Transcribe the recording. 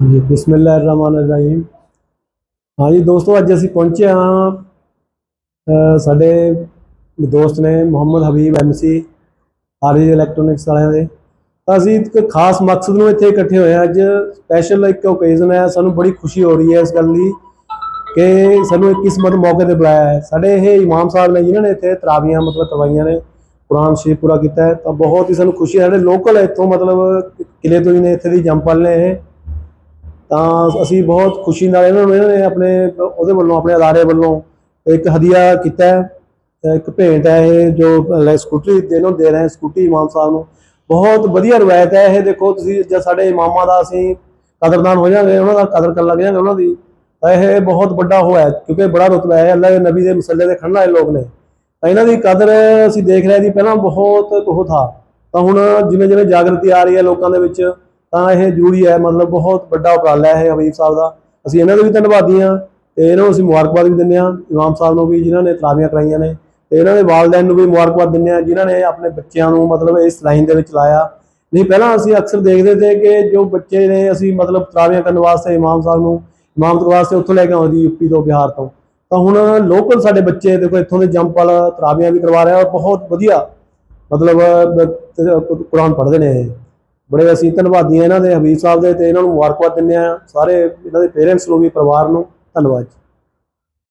ਜੀ ਬਿਸਮਿਲ੍ਲਾਹਿਰਰਹਿਮਾਨਿਰਰਹੀਮ। ਹਾਂਜੀ, ਦੋਸਤੋ, ਅੱਜ ਅਸੀਂ ਪਹੁੰਚੇ ਹਾਂ ਸਾਡੇ ਦੋਸਤ ਨੇ ਮੁਹੰਮਦ ਹਬੀਬ ਐਮਸੀ ਆਰੀ ਇਲੈਕਟ੍ਰੋਨਿਕਸ ਵਾਲਿਆਂ ਦੇ। ਤਾਂ ਅਸੀਂ ਇੱਕ ਖਾਸ ਮਕਸਦ ਨੂੰ ਇੱਥੇ ਇਕੱਠੇ ਹੋਏ ਹਾਂ। ਅੱਜ ਸਪੈਸ਼ਲ ਇੱਕ ਓਕੇਜ਼ਨ ਹੈ, ਸਾਨੂੰ ਬੜੀ ਖੁਸ਼ੀ ਹੋ ਰਹੀ ਹੈ ਇਸ ਗੱਲ ਦੀ ਕਿ ਸਾਨੂੰ ਇੱਕ ਕਿਸਮਤ ਮੌਕੇ ਤੇ ਬੁਲਾਇਆ ਹੈ। ਸਾਡੇ ਇਹ ਇਮਾਮ ਸਾਹਿਬ ਨੇ ਜਿਨ੍ਹਾਂ ਨੇ ਇੱਥੇ ਤਰਾਵੀਆਂ, ਮਤਲਬ ਕਰਵਾਈਆਂ ਨੇ ਕੁਰਾਨ ਸ਼ਰੀਫ ਪੂਰਾ ਕੀਤਾ ਹੈ, ਤਾਂ ਬਹੁਤ ਹੀ ਸਾਨੂੰ ਖੁਸ਼ੀ ਹੈ। ਸਾਡੇ ਲੋਕਲ ਇੱਥੋਂ ਮਤਲਬ ਕਿਲੇ ਤੋਂ ਹੀ ਨੇ, ਇੱਥੇ ਦੀ ਜੰਪਲ ਨੇ ਇਹ। ਤਾਂ ਅਸੀਂ ਬਹੁਤ ਖੁਸ਼ੀ ਨਾਲ ਇਹਨਾਂ ਨੂੰ ਇਹਨਾਂ ਨੇ ਆਪਣੇ, ਉਹਦੇ ਵੱਲੋਂ, ਆਪਣੇ ਅਦਾਰੇ ਵੱਲੋਂ ਇੱਕ ਹਦੀਆ ਕੀਤਾ ਹੈ ਇੱਕ ਭੇਂਟ ਹੈ ਇਹ ਜੋ ਲੈ ਸਕੂਟਰੀ ਦੇ ਨੂੰ ਦੇ ਰਹੇ ਸਕੂਟੀ ਇਮਾਮ ਸਾਹਿਬ ਨੂੰ। ਬਹੁਤ ਵਧੀਆ ਰਵਾਇਤ ਹੈ ਇਹ, ਦੇਖੋ ਤੁਸੀਂ ਜਦ ਸਾਡੇ ਇਮਾਮਾਂ ਦਾ ਅਸੀਂ ਕਦਰਦਾਨ ਹੋ ਜਾਵਾਂਗੇ ਉਹਨਾਂ ਦਾ ਕਦਰ ਕਰਨ ਲੱਗ ਜਾਵਾਂਗੇ ਉਹਨਾਂ ਦੀ, ਤਾਂ ਇਹ ਬਹੁਤ ਵੱਡਾ ਹੋ ਹੈ ਕਿਉਂਕਿ ਬੜਾ ਰੁਤਬਾ ਹੈ ਅੱਲਾਹ ਦੇ ਨਬੀ ਦੇ ਮਸੱਲੇ ਦੇ ਖੜਨ ਵਾਲੇ ਲੋਕ ਨੇ। ਤਾਂ ਇਹਨਾਂ ਦੀ ਕਦਰ ਅਸੀਂ ਦੇਖ ਰਹੇ ਸੀ ਪਹਿਲਾਂ ਬਹੁਤ ਉਹ ਥਾ, ਤਾਂ ਹੁਣ ਜਿਵੇਂ ਜਿਵੇਂ ਜਾਗਰਤੀ ਆ ਰਹੀ ਹੈ ਲੋਕਾਂ ਦੇ ਵਿੱਚ ਤਾਂ ਇਹ ਜ਼ਰੂਰੀ ਹੈ, ਮਤਲਬ ਬਹੁਤ ਵੱਡਾ ਉਪਰਾਲਾ ਹੈ ਇਹ ਹਬੀਬ ਸਾਹਿਬ ਦਾ। ਅਸੀਂ ਇਹਨਾਂ ਦੇ ਵੀ ਧੰਨਵਾਦੀ ਹਾਂ ਤੇ ਇਹਨਾਂ ਨੂੰ ਅਸੀਂ ਮੁਬਾਰਕਬਾਦ ਵੀ ਦਿੰਦੇ ਹਾਂ, ਇਮਾਮ ਸਾਹਿਬ ਨੂੰ ਵੀ, ਜਿਨ੍ਹਾਂ ਨੇ ਤਰਾਵੀਆਂ ਕਰਾਈਆਂ ਨੇ, ਤੇ ਇਹਨਾਂ ਦੇ ਵਾਲਦੈਨ ਨੂੰ ਵੀ ਮੁਬਾਰਕਬਾਦ ਦਿੰਦੇ ਹਾਂ, ਜਿਨ੍ਹਾਂ ਨੇ ਆਪਣੇ ਬੱਚਿਆਂ ਨੂੰ ਮਤਲਬ ਇਸ ਲਾਈਨ ਦੇ ਵਿੱਚ ਲਾਇਆ। ਨਹੀਂ, ਪਹਿਲਾਂ ਅਸੀਂ ਅਕਸਰ ਦੇਖਦੇ ਸੀ ਕਿ ਜੋ ਬੱਚੇ ਨੇ, ਅਸੀਂ ਮਤਲਬ ਤਰਾਵੀਆਂ ਕਰਨ ਵਾਸਤੇ ਇਮਾਮ ਸਾਹਿਬ ਨੂੰ, ਇਮਾਮਤ ਵਾਸਤੇ ਉੱਥੋਂ ਲੈ ਕੇ ਆਉਂਦੇ ਸੀ ਯੂਪੀ ਤੋਂ ਬਿਹਾਰ ਤੋਂ। ਤਾਂ ਹੁਣ ਲੋਕਲ ਸਾਡੇ ਬੱਚੇ, ਦੇਖੋ ਇੱਥੋਂ ਦੇ ਜੰਪ ਵਾਲਾ ਤਰਾਵੀਆਂ ਵੀ ਕਰਵਾ ਰਹੇ ਔਰ ਬਹੁਤ ਵਧੀਆ, ਮਤਲਬ ਕੁਰਾਨ ਪੜ੍ਹਦੇ ਨੇ ਇਹ। ਬੜੇ ਅਸੀਂ ਧੰਨਵਾਦੀ ਹਾਂ ਇਹਨਾਂ ਦੇ ਹਬੀਬ ਸਾਹਿਬ ਦੇ ਤੇ ਇਹਨਾਂ ਨੂੰ ਮੁਬਾਰਕਬਾਦ ਦਿੰਦੇ ਆ ਸਾਰੇ ਇਹਨਾਂ ਦੇ ਪੇਰੈਂਟਸ ਨੂੰ ਵੀ, ਪਰਿਵਾਰ ਨੂੰ ਧੰਨਵਾਦ ਜੀ।